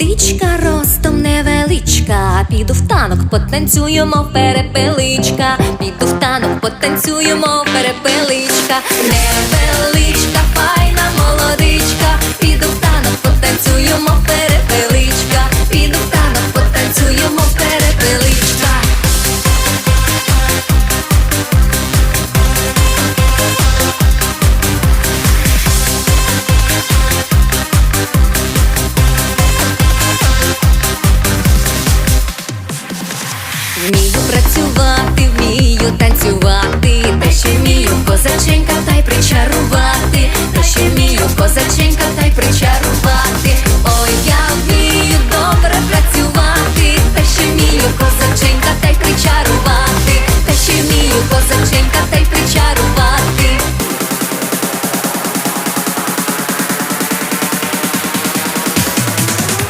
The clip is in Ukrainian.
Молодичка ростом невеличка, піду в танок, потанцюємо перепеличка, піду в танок, потанцюємо перепеличка, невеличка, Вмію працювати, вмію